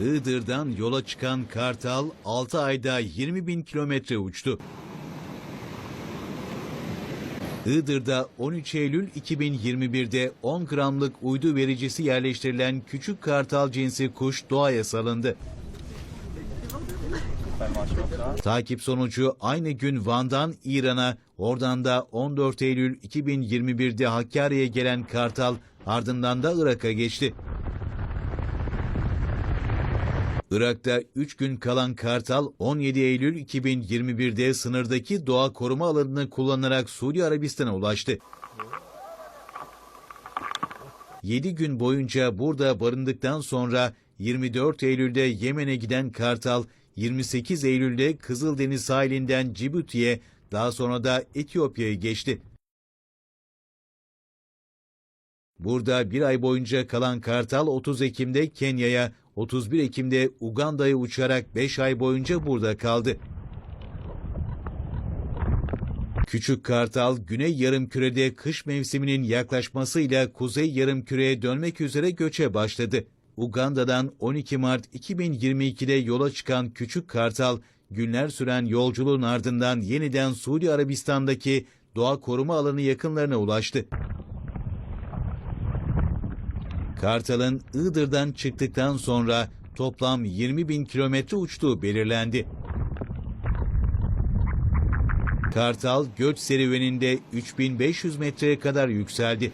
Iğdır'dan yola çıkan Kartal 6 ayda 20 bin kilometre uçtu. Iğdır'da 13 Eylül 2021'de 10 gramlık uydu vericisi yerleştirilen küçük kartal cinsi kuş doğaya salındı. Takip sonucu aynı gün Van'dan İran'a, oradan da 14 Eylül 2021'de Hakkari'ye gelen Kartal ardından da Irak'a geçti. Irak'ta 3 gün kalan Kartal 17 Eylül 2021'de sınırdaki doğa koruma alanını kullanarak Suudi Arabistan'a ulaştı. 7 gün boyunca burada barındıktan sonra 24 Eylül'de Yemen'e giden Kartal, 28 Eylül'de Kızıldeniz sahilinden Cibuti'ye, daha sonra da Etiyopya'ya geçti. Burada bir ay boyunca kalan Kartal 30 Ekim'de Kenya'ya, 31 Ekim'de Uganda'ya uçarak 5 ay boyunca burada kaldı. Küçük Kartal, Güney Yarımküre'de kış mevsiminin yaklaşmasıyla Kuzey Yarımküre'ye dönmek üzere göçe başladı. Uganda'dan 12 Mart 2022'de yola çıkan Küçük Kartal, günler süren yolculuğun ardından yeniden Suudi Arabistan'daki doğa koruma alanı yakınlarına ulaştı. Kartal'ın Iğdır'dan çıktıktan sonra toplam 20 bin kilometre uçtuğu belirlendi. Kartal göç serüveninde 3500 metreye kadar yükseldi.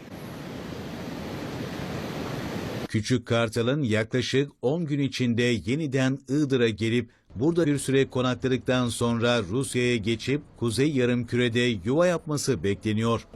Küçük Kartal'ın yaklaşık 10 gün içinde yeniden Iğdır'a gelip burada bir süre konakladıktan sonra Rusya'ya geçip Kuzey Yarımküre'de yuva yapması bekleniyor.